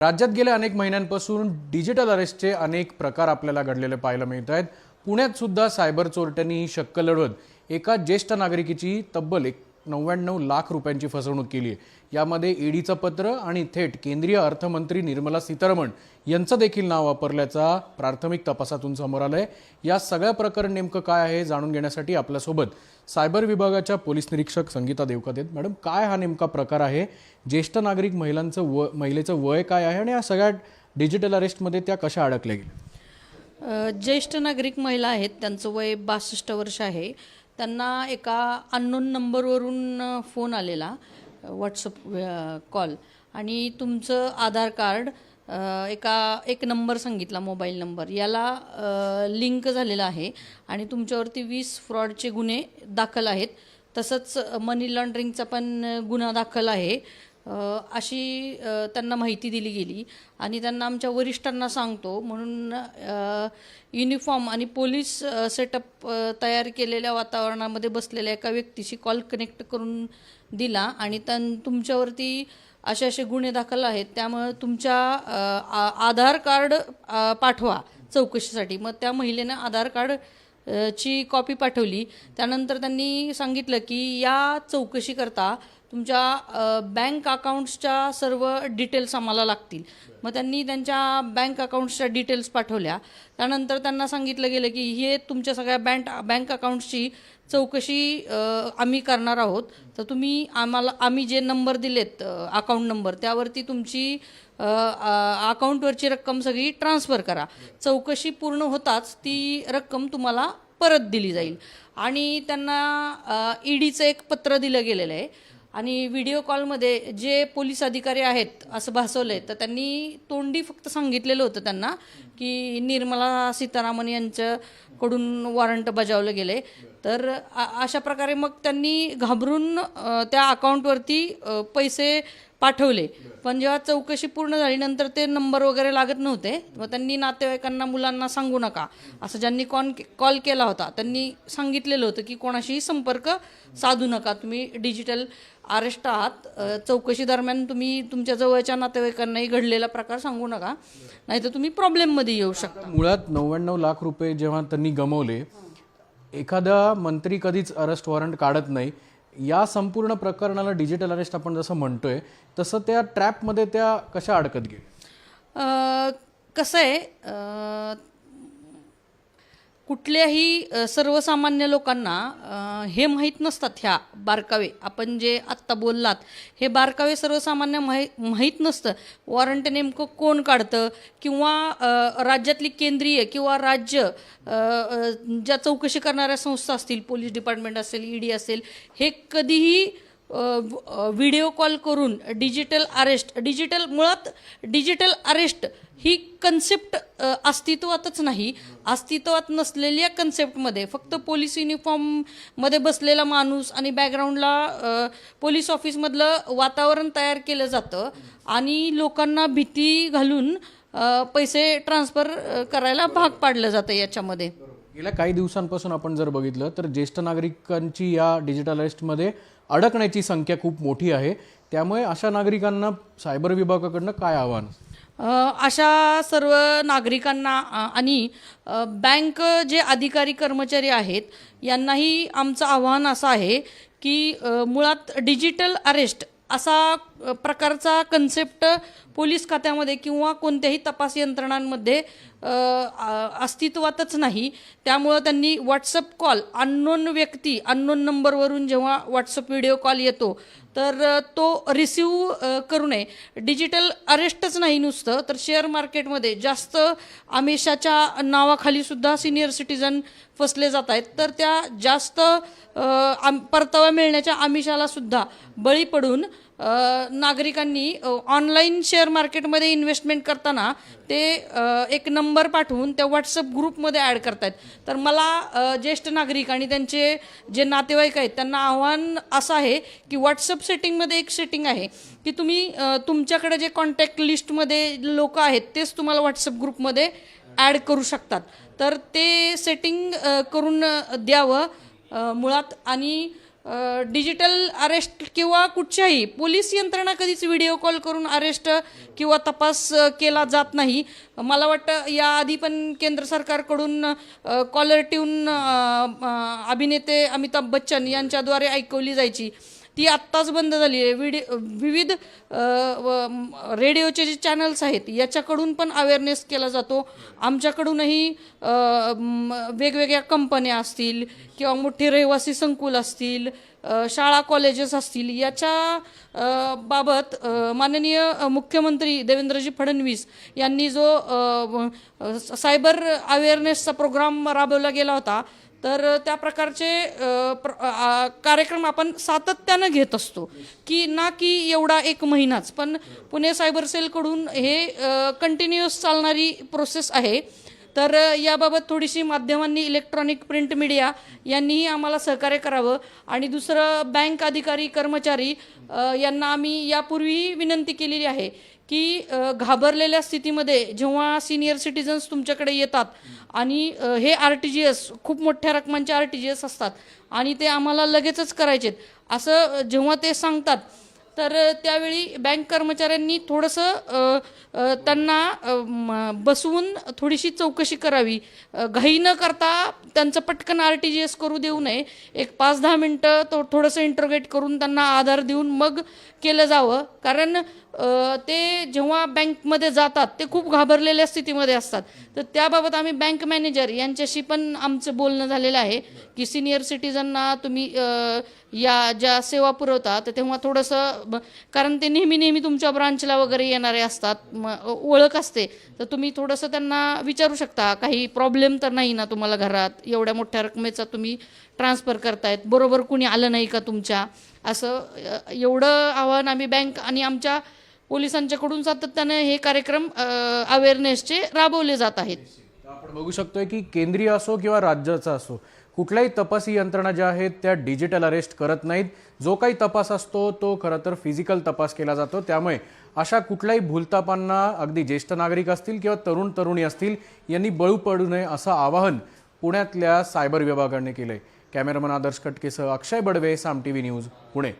राज्यात गेल्या अनेक महिन्यांपासून डिजिटल अरेस्टचे अनेक प्रकार आपल्याला घडलेले पाहायला मिळत आहेत पुण्यात सुद्धा सायबर चोरट्यांनी ही शक्क लढवत एका ज्येष्ठ नागरिकीची तब्बल एक नव्याण्णव लाख रुपयांची फसवणूक केली आहे यामध्ये ईडीचं पत्र आणि थेट केंद्रीय अर्थमंत्री निर्मला सीतारमण यांचं देखील नाव वापरल्याचा प्राथमिक तपासातून समोर आहे या सगळ्या प्रकरण नेमकं काय आहे जाणून घेण्यासाठी आपल्यासोबत सायबर विभागाच्या पोलीस निरीक्षक संगीता देवकात आहेत मॅडम काय हा नेमका प्रकार आहे? ज्येष्ठ नागरिक महिलांचं व महिलेचं वय काय आहे आणि या सगळ्या डिजिटल अरेस्टमध्ये त्या कशा अडकल्या गेल्या? ज्येष्ठ नागरिक महिला आहेत त्यांचं वय बासष्ट वर्ष आहे. त्यांना एका अननोन नंबरवरून फोन आलेला व्हॉट्सअप कॉल आणि तुमचं आधार कार्ड एका एक नंबर सांगितला मोबाईल नंबर. याला लिंक झालेला आहे आणि तुमच्यावरती वीस फ्रॉडचे गुन्हे दाखल आहेत. तसंच मनी लॉन्ड्रिंगचा पण गुन्हा दाखल आहे. अशी त्यांना माहिती दिली गेली आणि त्यांना आमच्या वरिष्ठांना सांगतो. म्हणून युनिफॉर्म आणि पोलीस सेटअप तयार केलेल्या वातावरणामध्ये बसलेल्या एका व्यक्तीशी कॉल कनेक्ट करून दिला आणि त्यां तुमच्यावरती असे असे गुन्हे दाखल आहेत. त्यामुळं तुमच्या आ- आधार कार्ड पाठवा चौकशीसाठी. मग त्या महिलेनं आधार कार्ड ची कॉपी पाठवली. त्यानंतर त्यांनी सांगितलं की या चौकशीकरता तुमच्या बँक अकाउंट्सच्या सर्व डिटेल्स आम्हाला लागतील. मग त्यांनी त्यांच्या बँक अकाउंट्सच्या डिटेल्स पाठवल्या. त्यानंतर त्यांना सांगितलं गेलं की हे तुमच्या सगळ्या बँक बँक अकाउंट्सची चौकशी आम्ही करणार आहोत. तर तुम्ही आम्हाला आम्ही जे नंबर दिलेत अकाउंट नंबर त्यावरती तुमची अकाउंटवरची रक्कम सगळी ट्रान्सफर करा. चौकशी पूर्ण होताच ती रक्कम तुम्हाला परत दिली जाईल. आणि त्यांना ईडीचं एक पत्र दिलं गेलेलं आहे. आणि व्हिडिओ कॉलमध्ये जे पोलीस अधिकारी आहेत असं भासवलं आहे तर त्यांनी तोंडी फक्त सांगितलेलं होतं त्यांना की निर्मला सीतारामन यांच्याकडून वॉरंट बजावलं गेले तर अशा प्रकारे मग त्यांनी घाबरून त्या अकाउंटवरती पैसे पाठवले. पण जेव्हा चौकशी पूर्ण झाली नंतर ते नंबर वगैरे लागत नव्हते. मग त्यांनी नातेवाईकांना मुलांना सांगू नका. असं ज्यांनी कॉन कॉल केला होता त्यांनी सांगितलेलं होतं की कोणाशीही संपर्क साधू नका. तुम्ही डिजिटल अरेस्ट आहात. चौकशी दरम्यान तुम्ही तुमच्या जवळच्या नातेवाईकांनाही घडलेला प्रकार सांगू नका. नाहीतर तुम्ही प्रॉब्लेममध्ये येऊ शकता. मुळात नव्याण्णव लाख रुपये जेव्हा त्यांनी गमवले एखादा मंत्री कधीच अरेस्ट वॉरंट काढत नाही. या संपूर्ण प्रकरणाला डिजिटल अरेस्ट आपण जसं म्हणतोय तसं त्या ट्रॅपमध्ये त्या कशा अडकत गेल्या? कसं आहे कुठल्याही सर्वसामान्य लोकांना हे माहीत नसतात ह्या बारकावे. आपण जे आत्ता बोललात हे बारकावे सर्वसामान्य माही माहीत नसतं. वॉरंट नेमकं कोण काढतं? किंवा राज्यातली केंद्रीय किंवा राज्य ज्या चौकशी करणाऱ्या संस्था असतील पोलीस डिपार्टमेंट असेल ईडी असेल हे कधीही व्हिडिओ कॉल करून डिजिटल अरेस्ट डिजिटल मुळात डिजिटल अरेस्ट ही कन्सेप्ट अस्तित्वातच नाही. अस्तित्वात नसलेल्या कन्सेप्टमध्ये फक्त पोलीस युनिफॉर्ममध्ये बसलेला माणूस आणि बॅकग्राऊंडला पोलीस ऑफिसमधलं वातावरण तयार केलं जातं आणि लोकांना भीती घालून पैसे ट्रान्सफर करायला भाग पाडलं जातं याच्यामध्ये. गेल्या काही दिवसांपासून आपण जर बघितलं तर ज्येष्ठ नागरिकांची या डिजिटल अरेस्टमध्ये अडकण्याची संख्या खूप मोठी आहे. त्यामुळे अशा नागरिकांना सायबर विभागाकडनं काय आव्हान? अशा सर्व नागरिकांना आणि बँक जे अधिकारी कर्मचारी आहेत यांनाही आमचं आव्हान असं आहे की मुळात डिजिटल अरेस्ट असा प्रकारचा कन्सेप्ट पोलीस खात्यामध्ये किंवा कोणत्याही तपास यंत्रणांमध्ये अस्तित्वातच नाही. त्यामुळं त्यांनी व्हॉट्सअप कॉल अननोन व्यक्ती अननोन नंबरवरून जेव्हा व्हॉट्सअप व्हिडिओ कॉल येतो तर तो रिसिव्ह करू नये. डिजिटल अरेस्टच नाही नुसतं तर शेअर मार्केटमध्ये जास्त आमिषाच्या नावाखाली सुद्धा सिनियर सिटीजन फसले जात आहेत. तर त्या जास्त आम परतावा मिळण्याच्या आमिषाला सुद्धा बळी पडून नागरिकांनी ऑनलाईन शेअर मार्केटमध्ये इन्व्हेस्टमेंट करताना ते एक नंबर पाठवून त्या व्हॉट्सअप ग्रुपमध्ये ॲड करतायत. तर मला ज्येष्ठ नागरिक आणि त्यांचे जे नातेवाईक आहेत त्यांना आव्हान असं आहे की व्हॉट्सअप सेटिंगमध्ये एक सेटिंग आहे की तुम्ही तुमच्याकडे जे कॉन्टॅक्ट लिस्टमध्ये लोक आहेत तेच तुम्हाला व्हॉट्सअप ग्रुपमध्ये ॲड करू शकतात. तर ते सेटिंग करून द्यावं मुळात. आणि डिजिटल अरेस्ट किंवा कुठच्याही पोलीस यंत्रणा कधीच व्हिडिओ कॉल करून अरेस्ट किंवा तपास केला जात नाही. मला वाटतं याआधी पण केंद्र सरकारकडून कॉलर ट्यून अभिनेते अमिताभ बच्चन यांच्याद्वारे ऐकवली जायची. ती आत्ताच बंद झाली आहे. विडि विविध व- रेडिओचे जे चॅनल्स आहेत याच्याकडून पण अवेअरनेस केला जातो. आमच्याकडूनही वेगवेगळ्या कंपन्या असतील किंवा मोठे रहिवासी संकुल असतील शाळा कॉलेजेस असतील याच्या बाबत माननीय मुख्यमंत्री देवेंद्रजी फडणवीस यांनी जो सायबर अवेअरनेसचा प्रोग्राम राबवला गेला होता तर त्या प्रकारचे प्र- कार्यक्रम आपण सातत्यानं घेत असतो. की ना की एवढा एक महिनाच. पण पुणे सायबर सेलकडून हे कंटिन्युअस चालणारी प्रोसेस आहे. तर याबाबत थोडीशी माध्यमांनी इलेक्ट्रॉनिक प्रिंट मीडिया यांनीही आम्हाला सहकार्य करावं. आणि दुसरं बँक अधिकारी कर्मचारी यांना आम्ही यापूर्वीही विनंती केलेली आहे की घाबरलेल्या स्थितीमध्ये जेव्हा सिनियर सिटीजन्स तुमच्याकडे येतात आणि हे आर टी जी एस खूप मोठ्या रकमांचे आर टी जी एस असतात आणि ते आम्हाला लगेचच करायचेत. असं जेव्हा ते सांगतात तर त्यावेळी बँक कर्मचाऱ्यांनी थोडंसं त्यांना बसवून थोडीशी चौकशी करावी. घाई न करता त्यांचं पटकन आर टी जी एस करू देऊ नये. एक पाच दहा मिनटं तो थोडंसं इंटरग्रेट करून त्यांना आधार देऊन मग केलं जावं. कारण ते जेव्हा बँकमध्ये जातात ते खूप घाबरलेल्या स्थितीमध्ये असतात. तर त्याबाबत आम्ही बँक मॅनेजर यांच्याशी पण आमचं बोलणं झालेलं आहे की सिनियर सिटीजनना तुम्ही या ज्या सेवा पुरवता तर तेव्हा थोडंसं ब- कारण ते नेहमी नेहमी तुमच्या ब्रांचला वगैरे येणारे असतात ओळख असते. तर तुम्ही थोडंसं त्यांना विचारू शकता काही प्रॉब्लेम तर नाही ना तुम्हाला घरात? एवढ्या मोठ्या रकमेचा तुम्ही ट्रान्सफर करतायत बरोबर कुणी आलं नाही का तुमच्या? असं एवढं आव्हान आम्ही बँक आणि आमच्या पोलिसांच्याकडून सातत्याने हे कार्यक्रम अवेअरनेसचे राबवले जात आहेत. आपण बघू शकतोय की केंद्रीय असो किंवा राज्याचा असो कुठल्याही तपासी यंत्रणा ज्या आहेत त्या डिजिटल अरेस्ट करत नाहीत. जो काही तपास असतो तो खरं तर फिजिकल तपास केला जातो. त्यामुळे अशा कुठल्याही भूलतापांना अगदी ज्येष्ठ नागरिक असतील किंवा तरुण तरुणी असतील यांनी बळू पडू नये असं आवाहन पुण्यातल्या सायबर विभागाने केलं आहे कॅमेरामन आदर्श कटकेसह अक्षय बडवे साम टीव्ही न्यूज पुणे.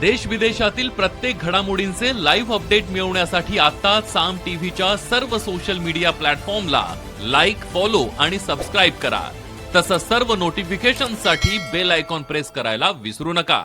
देश विदेशातील प्रत्येक घडामोडींचे लाईव्ह अपडेट मिळवण्यासाठी आता साम टीव्हीच्या सर्व सोशल मीडिया प्लॅटफॉर्मला लाईक फॉलो आणि सबस्क्राईब करा. तसंच सर्व नोटिफिकेशनसाठी बेल आयकॉन प्रेस करायला विसरू नका.